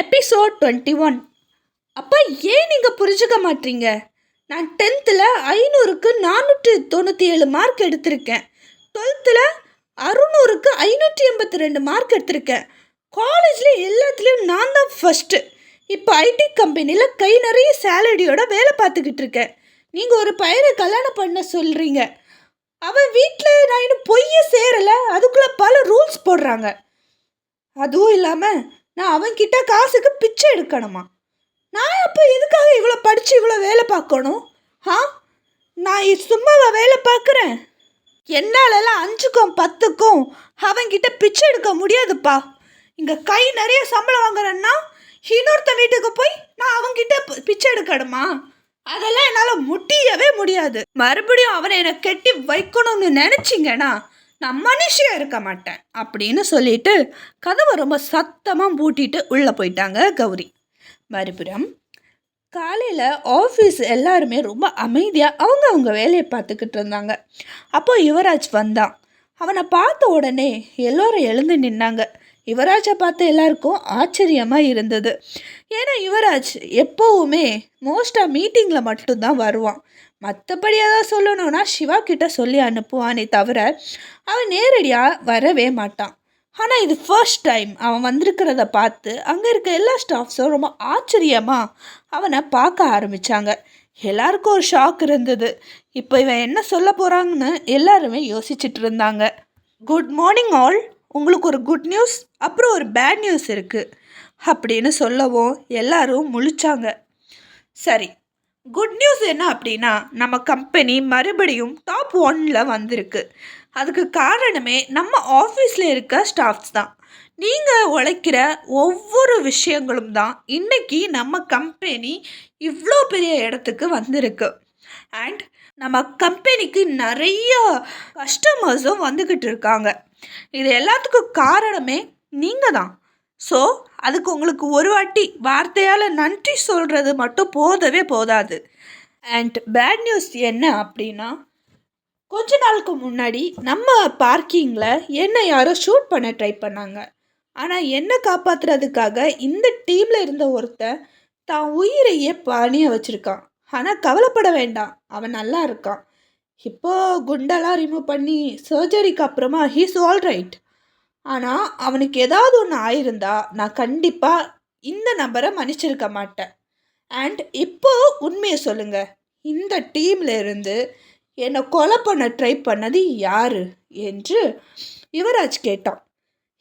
Episode twenty one அப்பா ஏன் நீங்கள் புரிஞ்சுக்க மாட்டீங்க? நான் டென்த்தில் ஐநூறுக்கு நானூற்றி தொண்ணூற்றி ஏழு மார்க் எடுத்திருக்கேன். டுவெல்த்தில் அறுநூறுக்கு ஐநூற்றி எண்பத்தி ரெண்டு மார்க் எடுத்திருக்கேன். காலேஜில் எல்லாத்துலேயும் நான் தான் ஃபஸ்ட்டு இப்போ ஐடி கம்பெனியில் கை நிறைய சேலரியோட வேலை பார்த்துக்கிட்டு இருக்கேன். நீங்கள் ஒரு பையனை கல்யாணம் பண்ண சொல்கிறீங்க அவன் வீட்டில் நான் இன்னும் பொய்ய சேரலை. அதுக்குள்ளே பல ரூல்ஸ் போடுறாங்க. அதுவும் இல்லாமல் நான் அவன்கிட்ட காசுக்கு பிச்சை எடுக்கணுமா? நான் அப்போ எதுக்காக இவ்வளோ படித்து இவ்வளோ வேலை பார்க்கணும்? ஆ? நான் சும்மாவா வேலை பார்க்குறேன். என்னாலலாம் அஞ்சுக்கும் பத்துக்கும் அவன்கிட்ட பிச்சை எடுக்க முடியாதுப்பா. இங்கே கை நிறைய சம்பளம் வாங்குறேன்னா இன்னொருத்த வீட்டுக்கு போய் நான் அவன்கிட்ட பிச்சை எடுக்கணுமா? அதெல்லாம் என்னால் முடியவே முடியாது. மறுபடியும் அவனை என்னை கெட்டி வைக்கணும்னு நினச்சிங்கன்னா நான் மனுஷியாக இருக்க மாட்டேன் அப்படின்னு சொல்லிட்டு கதவை ரொம்ப சத்தமாக பூட்டிட்டு உள்ளே போயிட்டாங்க கௌரி. மறுபுறம் காலையில் ஆஃபீஸ் எல்லாருமே ரொம்ப அமைதியாக அவங்க அவங்க வேலையை பார்த்துக்கிட்டு இருந்தாங்க. அப்போ யுவராஜ் வந்தான் அவனை பார்த்த உடனே எல்லோரும் எழுந்து நின்னாங்க. யுவராஜை பார்த்து எல்லாருக்கும் ஆச்சரியமாக இருந்தது. ஏன்னா யுவராஜ் எப்போவுமே மோஸ்ட்டாக மீட்டிங்கில் மட்டும்தான் வருவான். மற்றபடி ஏதாவது சொல்லணும்னா சிவா கிட்ட சொல்லி அனுப்புவானே தவிர அவன் நேரடியாக வரவே மாட்டான். ஆனால் இது ஃபர்ஸ்ட் டைம் அவன் வந்திருக்கிறத பார்த்து அங்கே இருக்க எல்லா ஸ்டாஃப்ஸும் ரொம்ப ஆச்சரியமாக அவனை பார்க்க ஆரம்பித்தாங்க எல்லாருக்கும் ஒரு ஷாக் இருந்தது. இப்போ இவன் என்ன சொல்ல போகிறாங்கன்னு எல்லாருமே யோசிச்சுட்டு இருந்தாங்க. குட் மார்னிங் ஆல் உங்களுக்கு ஒரு குட் நியூஸ் அப்புறம் ஒரு பேட் நியூஸ் இருக்குது அப்படின்னு சொல்லவும் எல்லாரும் முழிச்சாங்க. சரி குட் நியூஸ் என்ன அப்படின்னா நம்ம கம்பெனி மறுபடியும் டாப் ஒன்னில் வந்திருக்கு. அதுக்கு காரணமே நம்ம ஆஃபீஸில் இருக்க ஸ்டாஃப்ஸ் தான். நீங்கள் உழைக்கிற ஒவ்வொரு விஷயங்களும் தான் இன்றைக்கி நம்ம கம்பெனி இவ்வளோ பெரிய இடத்துக்கு வந்திருக்கு. அண்ட் நம்ம கம்பெனிக்கு நிறைய கஸ்டமர்ஸும் வந்துக்கிட்டு இருக்காங்க. இது எல்லாத்துக்கும் காரணமே நீங்கள் தான். ஸோ அதுக்கு உங்களுக்கு ஒரு வாட்டி வார்த்தையால் நன்றி சொல்கிறது மட்டும் போதவே போதாது. அண்ட் பேட் நியூஸ் என்ன அப்படின்னா கொஞ்ச நாளுக்கு முன்னாடி நம்ம பார்க்கிங்கில் என்ன யாரோ ஷூட் பண்ண ட்ரை பண்ணாங்க. ஆனால் என்னை காப்பாற்றுறதுக்காக இந்த டீமில் இருந்த ஒருத்தன் தான் உயிரையே பணிய வச்சுருக்கான். ஆனால் கவலைப்பட வேண்டாம். அவன் நல்லா இருக்கான். இப்போது குண்டெல்லாம் ரிமூவ் பண்ணி சர்ஜரிக்கு அப்புறமா ஹீஸ் ஆல் ரைட் ஆனால் அவனுக்கு ஏதாவது ஒன்று ஆயிருந்தா நான் கண்டிப்பாக இந்த நபரை மன்னிச்சிருக்க மாட்டேன். அண்ட் இப்போ உண்மையை சொல்லுங்க. இந்த டீம்ல இருந்து என்னை கொலை பண்ண ட்ரை பண்ணது யாரு? என்று யுவராஜ் கேட்டான்.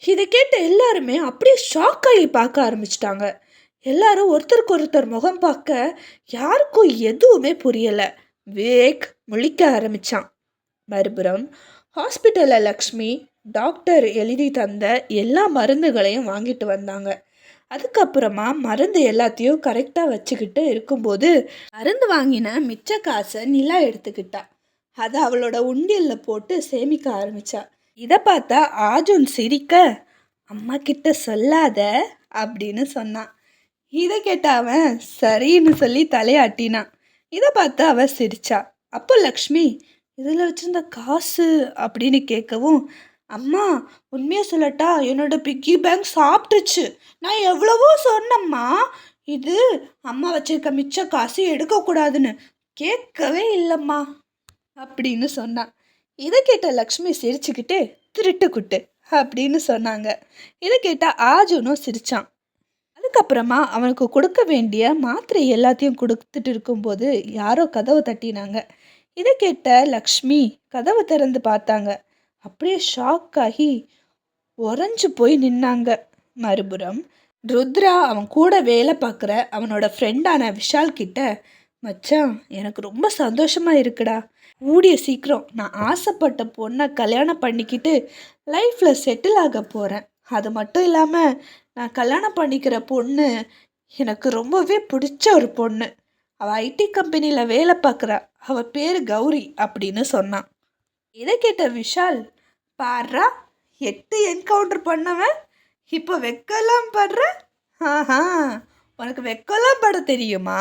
இதை கேட்ட எல்லாருமே அப்படியே ஷாக் ஆகி பார்க்க ஆரம்பிச்சிட்டாங்க. எல்லாரும் ஒருத்தருக்கு ஒருத்தர் முகம் பார்க்க யாருக்கும் எதுவுமே புரியலை. வேக் முழிக்க ஆரம்பிச்சான். மறுபுறம் ஹாஸ்பிட்டலில் லக்ஷ்மி டாக்டர் எழுதி தந்த எல்லா மருந்துகளையும் வாங்கிட்டு வந்தாங்க. அதுக்கப்புறமா மருந்து எல்லாத்தையும் கரெக்டாக வச்சுக்கிட்டு இருக்கும்போது மருந்து வாங்கின மிச்ச காசை நிலா எடுத்துக்கிட்டா. அதை அவளோட உண்டியலில் போட்டு சேமிக்க ஆரம்பிச்சா. இதை பார்த்தா ஆஜுன் சிரிக்க அம்மா கிட்ட சொல்லாத அப்படின்னு சொன்னான். இதை கேட்ட அவன் சரின்னு சொல்லி தலையாட்டினான். இதை பார்த்து அவ சிரிச்சா. அப்போ லக்ஷ்மி இதில் வச்சுருந்த காசு அப்படின்னு கேட்கவும் அம்மா உண்மையை சொல்லட்டா என்னோட பிக்கி பேங்க் சாப்பிட்டுச்சு. நான் எவ்வளவோ சொன்னம்மா. இது அம்மா வச்சிருக்க மிச்ச காசு எடுக்கக்கூடாதுன்னு. கேட்கவே இல்லைம்மா. அப்படின்னு சொன்னான். இதை கேட்ட லக்ஷ்மி சிரிச்சுக்கிட்டு திருட்டு குட்டு அப்படின்னு சொன்னாங்க. இதை கேட்ட ஆஜுனும் சிரிச்சான். அதுக்கப்புறமா அவனுக்கு கொடுக்க வேண்டிய மாத்திரை எல்லாத்தையும் கொடுத்துட்டு இருக்கும்போது யாரோ கதவை தட்டினாங்க. இதை கேட்ட லக்ஷ்மி கதவை திறந்து பார்த்தாங்க. அப்படியே ஷாக் ஆகி உறைஞ்சு போய் நின்னாங்க. மறுபுறம் ருத்ரா அவன் கூட வேலை பார்க்குற அவனோட ஃப்ரெண்டான விஷால் கிட்ட மச்சான் எனக்கு ரொம்ப சந்தோஷமா இருக்குடா. கூடிய சீக்கிரம் நான் ஆசைப்பட்ட பொண்ணை கல்யாணம் பண்ணிக்கிட்டு லைஃப்பில் செட்டில் ஆக போகிறேன் அது மட்டும் இல்லாமல் நான் கல்யாணம் பண்ணிக்கிற பொண்ணு எனக்கு ரொம்பவே பிடிச்ச ஒரு பொண்ணு. அவள் ஐடி கம்பெனியில் வேலை பார்க்குறா. அவள் பேர் கௌரி அப்படின்னு சொன்னான். இதை கேட்ட விஷால் பாடுறா எட்டு என்கவுண்டர் பண்ணவன் இப்போ வெக்கெல்லாம் படுற? ஆஹா உனக்கு வெக்கெல்லாம் பட தெரியுமா?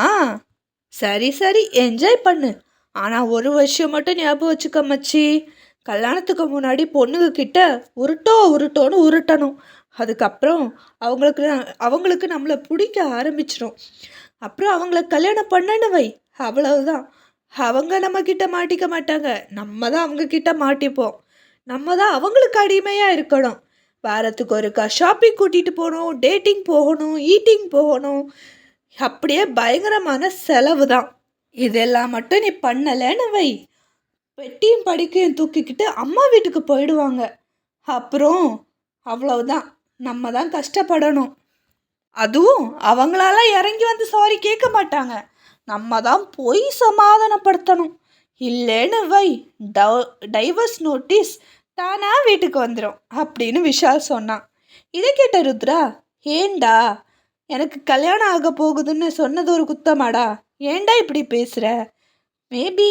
சரி சரி என்ஜாய் பண்ணு. ஆனால் ஒரு வருஷம் மட்டும் ஞாபகம் வச்சுக்க மச்சி. கல்யாணத்துக்கு முன்னாடி பொண்ணுங்க கிட்ட உருட்டோ உருட்டோன்னு உருட்டணும். அதுக்கப்புறம் அவங்களுக்கு அவங்களுக்கு நம்மளை பிடிக்க ஆரம்பிச்சிடும் அப்புறம் அவங்கள கல்யாணம் பண்ணனு வை. அவ்வளவுதான். அவங்க நம்மக்கிட்ட மாட்டிக்க மாட்டாங்க. நம்ம தான் அவங்கக்கிட்ட மாட்டிப்போம். நம்ம தான் அவங்களுக்கு அடிமையாக இருக்கணும். வாரத்துக்கு ஒருக்கா ஷாப்பிங் கூட்டிகிட்டு போகணும் டேட்டிங் போகணும் ஈட்டிங் போகணும். அப்படியே பயங்கரமான செலவு தான். இதெல்லாம் மட்டும் நீ பண்ணலைன்னு வை. பெட்டியும் படிக்கையும் தூக்கிக்கிட்டு அம்மா வீட்டுக்கு போயிடுவாங்க. அப்புறம் அவ்வளவுதான். நம்ம தான் கஷ்டப்படணும். அதுவும் அவங்களால இறங்கி வந்து சாரி கேட்க மாட்டாங்க. நம்ம தான் போய் சமாதானப்படுத்தணும். இல்லைன்னு வை டவ் டைவர்ஸ் நோட்டீஸ் தானா வீட்டுக்கு வந்துடும் அப்படின்னு விஷால் சொன்னான். இதை கேட்ட ருத்ரா ஏண்டா எனக்கு கல்யாணம் ஆக போகுதுன்னு சொன்னது ஒரு குத்தமாடா ஏண்டா இப்படி பேசுகிற மேபி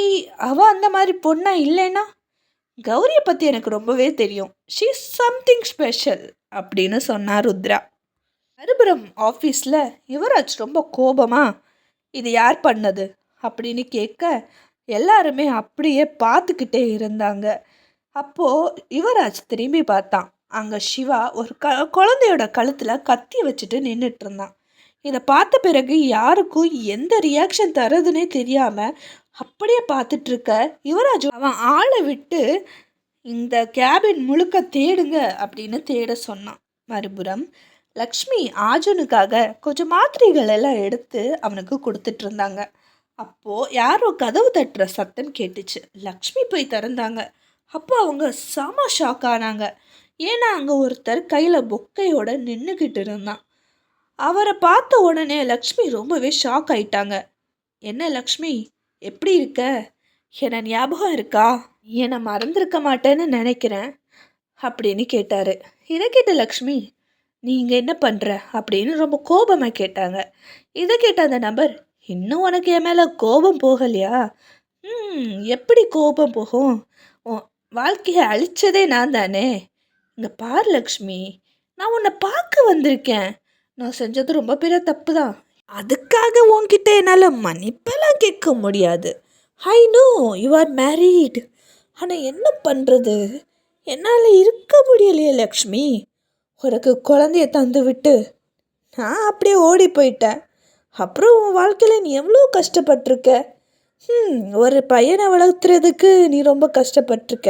அவள் அந்த மாதிரி பொண்ணா இல்லைன்னா? கௌரியை பற்றி எனக்கு ரொம்பவே தெரியும். ஷீ சம்திங் ஸ்பெஷல் அப்படின்னு சொன்னார் ருத்ரா. மறுபுறம் ஆஃபீஸில் யுவராஜ் ரொம்ப கோபமா இது யார் பண்ணது? அப்படின்னு கேட்க எல்லாருமே அப்படியே பார்த்துக்கிட்டே இருந்தாங்க. அப்போது யுவராஜ் திரும்பி பார்த்தான். அங்கே சிவா ஒரு க குழந்தையோட கழுத்தில் கத்தி வச்சுட்டு நின்றுட்டு இருந்தான். இதை பார்த்த பிறகு யாருக்கும் எந்த ரியாக்ஷன் தருதுன்னே தெரியாமல் அப்படியே பார்த்துட்டு இருக்க யுவராஜ் அவன் ஆளை விட்டு இந்த கேபின் முழுக்க தேடுங்க அப்படின்னு தேட சொன்னான். மறுபுறம் லக்ஷ்மி ஆஜனுக்காக கொஞ்சம் மாத்திரைகள் எல்லாம் எடுத்து அவனுக்கு கொடுத்துட்டு இருந்தாங்க அப்போது யாரோ கதவு தட்டுற சத்தம் கேட்டுச்சு. லக்ஷ்மி போய் திறந்தாங்க. அப்போ அவங்க செம ஷாக் ஆனாங்க. ஏன்னா அங்கே ஒருத்தர் கையில் பொக்கையோட நின்றுக்கிட்டு இருந்தான். அவரை பார்த்த உடனே லக்ஷ்மி ரொம்பவே ஷாக் ஆயிட்டாங்க. என்ன லக்ஷ்மி எப்படி இருக்க? என்ன ஞாபகம் இருக்கா? என்னை மறந்துருக்க மாட்டேன்னு நினைக்கிறேன் அப்படின்னு கேட்டார். இதை கேட்ட லக்ஷ்மி நீங்கள் என்ன பண்ணுற அப்படின்னு ரொம்ப கோபமாக கேட்டாங்க. இதை கேட்ட அந்த நபர் இன்னும் உனக்கு என் மேலே கோபம் போகலையா? ம் எப்படி கோபம் போகும்? வாழ்க்கையை அழிச்சதே நான் தானே. இங்கே பார் லக்ஷ்மி நான் உன்னை பார்க்க வந்திருக்கேன். நான் செஞ்சது ரொம்ப பெரிய தப்பு தான். அதுக்காக உன்கிட்ட என்னால் மன்னிப்பெல்லாம் கேட்க முடியாது. I know you are married ஆனால் என்ன பண்ணுறது என்னால் இருக்க முடியலையே லக்ஷ்மி. உனக்கு குழந்தைய தந்து விட்டு நான் அப்படியே ஓடி போயிட்டேன் அப்புறம் உன் வாழ்க்கையில் நீ எவ்வளோ கஷ்டப்பட்டிருக்க? ம் ஒரு பையனை வளர்த்துறதுக்கு நீ ரொம்ப கஷ்டப்பட்டிருக்க?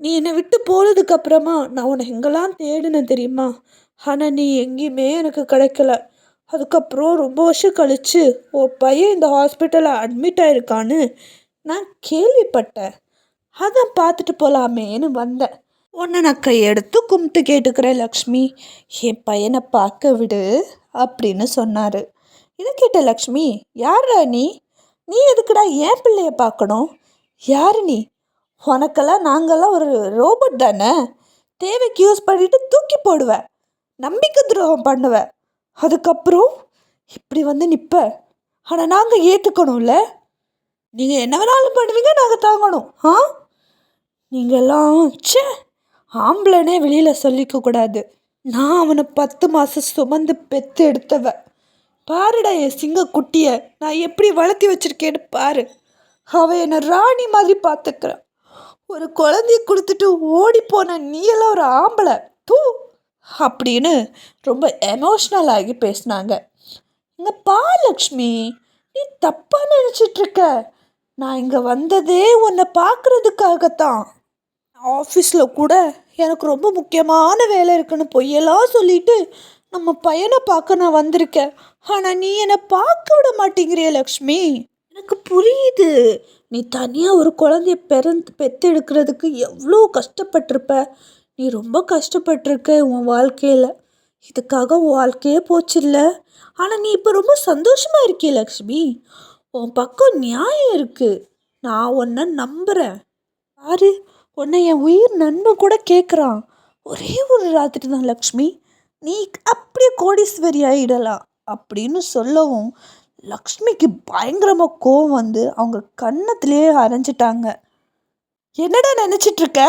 நீ என்னை விட்டு போனதுக்கப்புறமா நான் உன்னை எங்கெல்லாம் தேடினேன் தெரியுமா? ஆனால் நீ எங்கேயுமே எனக்கு கிடைக்கல. அதுக்கப்புறம் ரொம்ப வருஷம் கழித்து ஓ பையன் இந்த ஹாஸ்பிட்டலில் அட்மிட் ஆயிருக்கான்னு நான் கேள்விப்பட்டேன். அதான் பார்த்துட்டு போகலாமேன்னு வந்தேன். உன்னை நான் கையெடுத்து கும்பிட்டு கேட்டுக்கிறேன் லக்ஷ்மி. என் பையனை பார்க்க விடு அப்படின்னு சொன்னார். இதை கேட்ட லக்ஷ்மி யாரா நீ? நீ எதுக்குடா ஏன் பிள்ளைய பார்க்கணும்? யார் நீ? உனக்கெல்லாம் நாங்கள்லாம் ஒரு ரோபோட் தானே? தேவைக்கு யூஸ் பண்ணிட்டு தூக்கி போடுவேன் நம்பிக்கை துரோகம் பண்ணுவ. அதுக்கப்புறம் இப்படி வந்து நிற்ப ஆனால் நாங்கள் ஏற்றுக்கணும்ல நீங்கள் என்ன வேணாலும் பண்ணுவீங்க நாங்கள் தாங்கணும். ஆ? நீங்கள்லாம் சே ஆம்பளைனே வெளியில் சொல்லிக்க கூடாது. நான் அவனை பத்து மாதம் சுமந்து பெற்று எடுத்தவ. பாருடா என் சிங்கக்குட்டியை நான் எப்படி வளர்த்தி வச்சிருக்கேன்னு பாரு. அவன் என்னை ராணி மாதிரி பார்த்துக்கிறான் ஒரு குழந்தைய கொடுத்துட்டு ஓடி போன நீ எல்லாம் ஒரு ஆம்பளை. தூ! அப்படின்னு ரொம்ப எமோஷ்னல் ஆகி பேசினாங்க. இங்கே பாலக்ஷ்மி நீ தப்பாக நினச்சிட்ருக்க நான் இங்கே வந்ததே உன்னை பார்க்குறதுக்காகத்தான். ஆஃபீஸில் கூட எனக்கு ரொம்ப முக்கியமான வேலை இருக்குன்னு பொய்யெல்லாம் சொல்லிட்டு நம்ம பையனை பார்க்க நான் வந்திருக்கேன். ஆனால் நீ என்னை பார்க்க விட மாட்டேங்கிறிய லக்ஷ்மி. எனக்கு புரியுது. நீ தனியாக ஒரு குழந்தைய பிறந்து பெற்றெடுக்கிறதுக்கு எவ்வளோ கஷ்டப்பட்டிருப்ப. நீ ரொம்ப கஷ்டப்பட்டிருக்க உன் வாழ்க்கையில். இதுக்காக உன் வாழ்க்கையே போச்சில்ல. ஆனால் நீ இப்போ ரொம்ப சந்தோஷமாக இருக்கிய லக்ஷ்மி. உன் பக்கம் நியாயம் இருக்குது நான் ஒன்றை நம்புகிறேன் பாரு உன்னை என் உயிர் நண்பன் கூட கேட்குறான் ஒரே ஒரு ராத்திரி தான் லக்ஷ்மி. நீ அப்படியே கோடீஸ்வரி ஆகிடலாம் அப்படின்னு சொல்லவும் லக்ஷ்மிக்கு பயங்கரமாக கோவம் வந்து அவங்க கன்னத்திலேயே அரைஞ்சிட்டாங்க. என்னடா நினச்சிட்ருக்க?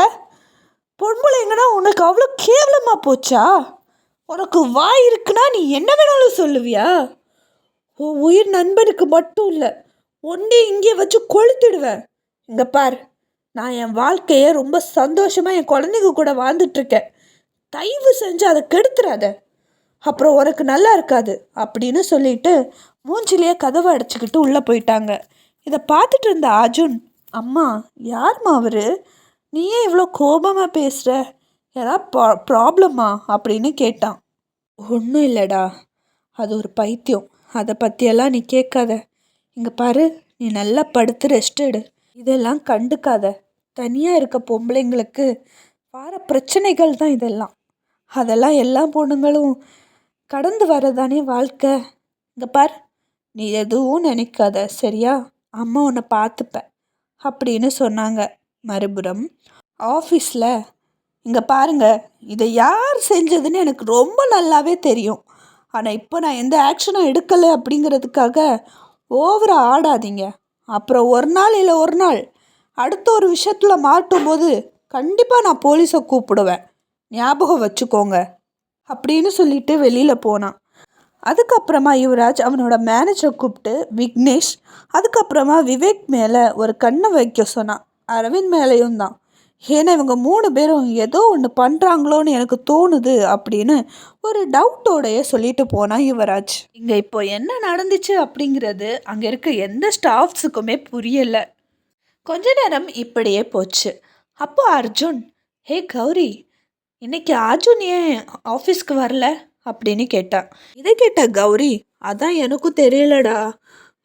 பொன்முளைங்கன்னா உனக்கு அவ்வளோ கேவலமாக போச்சா? உனக்கு வாய் இருக்குன்னா நீ என்ன வேணாலும் சொல்லுவியா? உன் உயிர் நண்பனுக்கு மட்டும் இல்லை ஒன்றே இங்கே வச்சு கொளுத்திடுவேன். இங்கே பார். நான் என் வாழ்க்கையை ரொம்ப சந்தோஷமாக என் குழந்தைங்க கூட வாழ்ந்துட்டுருக்கேன். தயவு செஞ்சு அதை கெடுத்துறாத. அப்புறம் உனக்கு நல்லா இருக்காது அப்படின்னு சொல்லிட்டு மூஞ்சிலேயே கதவை அடைச்சிக்கிட்டு உள்ளே போயிட்டாங்க. இதை பார்த்துட்டு இருந்த அர்ஜுன் அம்மா யார்மா அவர்? நீ ஏன் இவ்வளோ கோபமாக பேசுகிற ஏதாவது ப்ரா ப்ராப்ளமா? அப்படின்னு கேட்டான். ஒன்றும் இல்லைடா. அது ஒரு பைத்தியம். அதை பற்றியெல்லாம் நீ கேட்காத. இங்கே பாரு நீ நல்லா படுத்து ரெஸ்ட் எடு. இதெல்லாம் கண்டுக்காத. தனியாக இருக்க பொம்பளைங்களுக்கு வர பிரச்சனைகள் தான் இதெல்லாம். அதெல்லாம் எல்லா பொண்ணுங்களும் கடந்து வரதானே வாழ்க்கை. இங்கே பார் நீ எதுவும் நினைக்காத சரியா? அம்மா உன்னை பார்த்துப்பேன் அப்படின்னு சொன்னாங்க. மறுபுறம் ஆஃபீஸில் இங்கே பாருங்க இதை யார் செஞ்சதுன்னு எனக்கு ரொம்ப நல்லாவே தெரியும். ஆனால் இப்போ நான் எந்த ஆக்ஷனும் எடுக்கலை அப்படிங்கிறதுக்காக ஓவராக ஆடாதீங்க. அப்புறம் ஒரு நாள் இல்லை ஒரு நாள் அடுத்த ஒரு விஷயத்தில் மாட்டும் போது கண்டிப்பாக நான் போலீஸை கூப்பிடுவேன். ஞாபகம் வச்சுக்கோங்க. அப்படின்னு சொல்லிட்டு வெளியில் போனான். அதுக்கப்புறமா யுவராஜ் அவனோட மேனேஜரை கூப்பிட்டு விக்னேஷ் அதுக்கப்புறமா விவேக் மேலே ஒரு கண்ணை வைக்க சொன்னான். அரவிந்த் மேலேயும் தான். ஏன்னா இவங்க மூணு பேரும் ஏதோ ஒன்று பண்ணுறாங்களோன்னு எனக்கு தோணுது அப்படின்னு ஒரு டவுட்டோடையே சொல்லிட்டு போனான் யுவராஜ். இங்கே இப்போ என்ன நடந்துச்சு அப்படிங்கிறது அங்கே இருக்க எந்த ஸ்டாஃப்ஸுக்குமே புரியலை. கொஞ்ச நேரம் இப்படியே போச்சு. அப்போ அர்ஜுன் ஹே கௌரி இன்னைக்கு அர்ஜுன் ஏன் ஆஃபீஸ்க்கு வரல? அப்படின்னு கேட்டான் இதை கேட்ட கௌரி அதான் எனக்கும் தெரியலடா.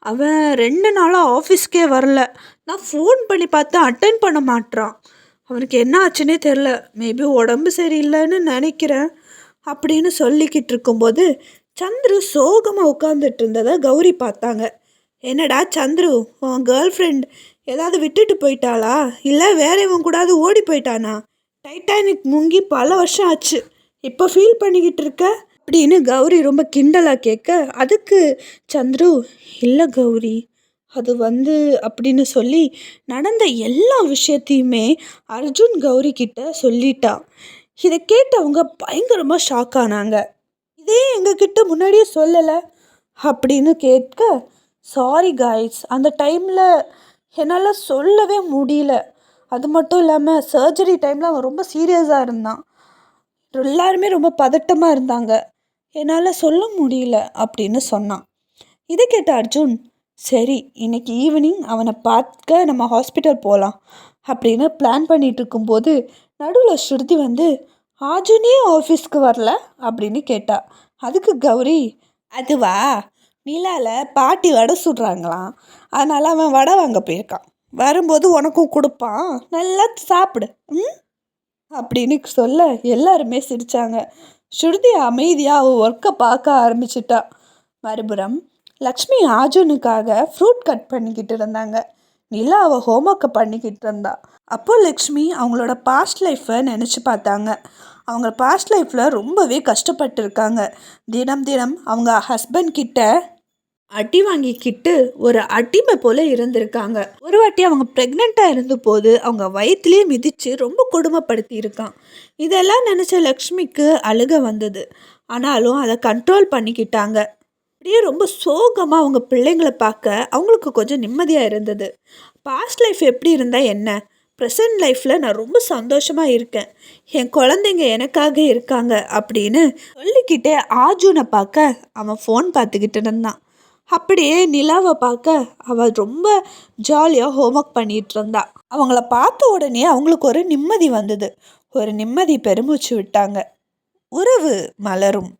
அவன் ரெண்டு நாளாக ஆஃபீஸ்க்கே வரல. நான் ஃபோன் பண்ணி பார்த்து அட்டன் பண்ண மாட்டான் அவனுக்கு என்ன ஆச்சுன்னே தெரில மேபி உடம்பு சரியில்லைன்னு நினைக்கிறேன் அப்படின்னு சொல்லிக்கிட்டு இருக்கும்போது சந்துரு சோகமாக உட்காந்துட்டு இருந்ததை கௌரி பார்த்தாங்க. என்னடா சந்துரு உன் கேர்ள் ஃப்ரெண்ட் ஏதாவது விட்டுட்டு போயிட்டாளா? இல்லை வேற இவன் கூடாது ஓடி போயிட்டானா? டைட்டானிக் முங்கி பல வருஷம் ஆச்சு. இப்போ ஃபீல் பண்ணிக்கிட்டு இருக்க? அப்படின்னு கௌரி ரொம்ப கிண்டலாக கேட்க அதுக்கு சந்துரு இல்லை கௌரி அது வந்து அப்படின்னு சொல்லி நடந்த எல்லா விஷயத்தையுமே அர்ஜுன் கௌரி கிட்ட சொல்லிட்டான் இதை கேட்டவங்க பயங்கரமாக ஷாக் ஆனாங்க. இதே எங்ககிட்ட முன்னாடியே சொல்லலை அப்படின்னு கேட்க சாரி காய்ஸ் அந்த டைமில் என்னால் சொல்லவே முடியல. அது மட்டும் இல்லாமல் சர்ஜரி டைமில் அவன் ரொம்ப சீரியஸாக இருந்தான். எல்லாருமே ரொம்ப பதட்டமாக இருந்தாங்க. என்னால் சொல்ல முடியல அப்படின்னு சொன்னான். இதை கேட்ட அர்ஜுன் சரி இன்னைக்கு ஈவினிங் அவனை பார்க்க நம்ம ஹாஸ்பிட்டல் போகலாம் அப்படின்னு பிளான் பண்ணிகிட்டு இருக்கும்போது நடுவில் ஸ்ருதி வந்து ஆஜுனே ஆஃபீஸ்க்கு வரல? அப்படின்னு கேட்டா. அதுக்கு கௌரி அதுவா? நிலாவில் பாட்டி வடை சுடுறாங்களாம். அதனால் அவன் வடை வாங்க போயிருக்கான். வரும்போது உனக்கும் கொடுப்பான். நல்லா சாப்பிடு. ம்? அப்படின்னு சொல்ல எல்லாருமே சிரித்தாங்க ஸ்ருதி அமைதியாக அவள் ஒர்க்கை பார்க்க ஆரம்பிச்சிட்டா. மறுபுறம் லக்ஷ்மி ஆர்ஜுனுக்காக ஃப்ரூட் கட் பண்ணிக்கிட்டு இருந்தாங்க. நிலா அவள் ஹோம்ஒர்க்கை பண்ணிக்கிட்டு இருந்தா. அப்போ லக்ஷ்மி அவங்களோட பாஸ்ட் லைஃப்பை நினச்சி பார்த்தாங்க. அவங்க பாஸ்ட் லைஃப்பில் ரொம்பவே கஷ்டப்பட்டுருக்காங்க. தினம் தினம் அவங்க ஹஸ்பண்ட் கிட்ட அடி வாங்கிக்கிட்டு ஒரு அடிமை போல இருந்திருக்காங்க. ஒரு வாட்டி அவங்க ப்ரெக்னெண்ட்டாக இருந்தபோது அவங்க வயிற்றுலேயே மிதித்து ரொம்ப கொடுமைப்படுத்தி இருக்கான். இதெல்லாம் நினச்ச லக்ஷ்மிக்கு அழுக வந்தது. ஆனாலும் அதை கண்ட்ரோல் பண்ணிக்கிட்டாங்க. அப்படியே ரொம்ப சோகமாக அவங்க பிள்ளைங்களை பார்க்க அவங்களுக்கு கொஞ்சம் நிம்மதியாக இருந்தது. பாஸ்ட் லைஃப் எப்படி இருந்தால் என்ன? ப்ரெசன்ட் லைஃப்பில் நான் ரொம்ப சந்தோஷமாக இருக்கேன். என் குழந்தைங்க எனக்காக இருக்காங்க அப்படின்னு சொல்லிக்கிட்டே ஆஜுனை பார்க்க அவன் ஃபோன் பார்த்துக்கிட்டு இருந்தான். அப்படியே நிலாவை பார்க்க அவள் ரொம்ப ஜாலியாக ஹோம்ஒர்க் பண்ணிகிட்டு இருந்தா. அவங்கள பார்த்த உடனே அவங்களுக்கு ஒரு நிம்மதி வந்தது. ஒரு நிம்மதி பெருமூச்சு விட்டாங்க. உறவு மலரும்.